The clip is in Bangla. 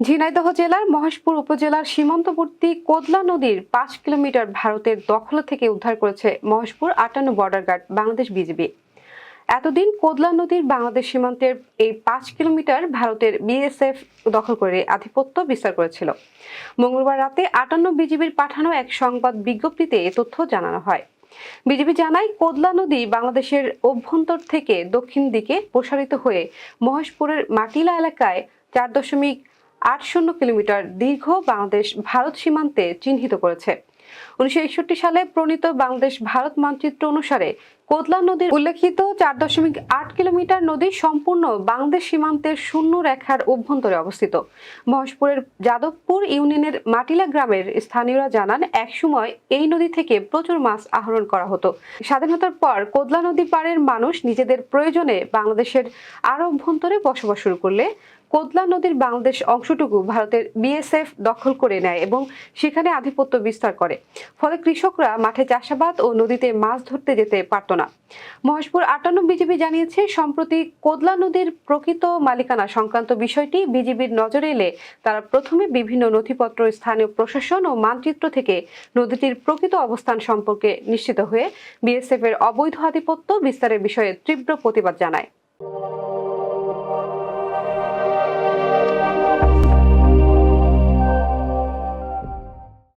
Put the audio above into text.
ঝিনাইদহ জেলার মহেশপুর উপজেলার সীমান্তবর্তী কোদলা নদীর পাঁচ কিলোমিটার ভারতের দখল থেকে উদ্ধার করেছে মহেশপুর আটান্ন বর্ডার গার্ড বাংলাদেশ বিজিবি। এতদিন কোদলা নদীর বাংলাদেশ সীমান্তের এই পাঁচ কিলোমিটার ভারতের বিএসএফ দখল করে আধিপত্য বিস্তার করেছিল। মঙ্গলবার রাতে আটান্ন বিজিবির পাঠানো এক সংবাদ বিজ্ঞপ্তিতে এ তথ্য জানানো হয়। বিজেপি জানায়, কোদলা নদী বাংলাদেশের অভ্যন্তর থেকে দক্ষিণ দিকে প্রসারিত হয়ে মহেশপুরের মাটিলা এলাকায় চার দশমিক আট শূন্য কিলোমিটার দীর্ঘ বাংলাদেশ ভারত সীমান্তে চিহ্নিত করেছে। উনিশশো একষট্টি সালে প্রণীত বাংলাদেশ ভারত মানচিত্র অনুসারে কোদলা নদীর উল্লেখিত চার দশমিক আট কিলোমিটার নদী সম্পূর্ণ বাংলাদেশ সীমান্তের শূন্য রেখার অভ্যন্তরে অবস্থিত। মহেশপুরের যাদবপুর ইউনিয়নের মাটিলা গ্রামের স্থানীয়রা জানান, একসময় এই নদী থেকে প্রচুর মাছ আহরণ করা হতো। স্বাধীনতার পর কোদলা নদী পাড়ের মানুষ নিজেদের প্রয়োজনে বাংলাদেশের আরও অভ্যন্তরে বসবাস শুরু করলে কোদলা নদীর বাংলাদেশ অংশটুকু ভারতের বিএসএফ দখল করে নেয় এবং সেখানে আধিপত্য বিস্তার করে। ফলে কৃষকরা মাঠে চাষাবাদ ও নদীতে মাছ ধরতে যেতে পারত না। মহেশপুর আটান্ন বিজেপি জানিয়েছে, সম্প্রতি কোদলা নদীর প্রকৃত মালিকানা সংক্রান্ত বিষয়টি বিজেপির নজরে এলে তারা প্রথমে বিভিন্ন নথিপত্র, স্থানীয় প্রশাসন ও মানচিত্র থেকে নদীটির প্রকৃত অবস্থান সম্পর্কে নিশ্চিত হয়ে বিএসএফ এর অবৈধ আধিপত্য বিস্তারের বিষয়ে তীব্র প্রতিবাদ জানায়।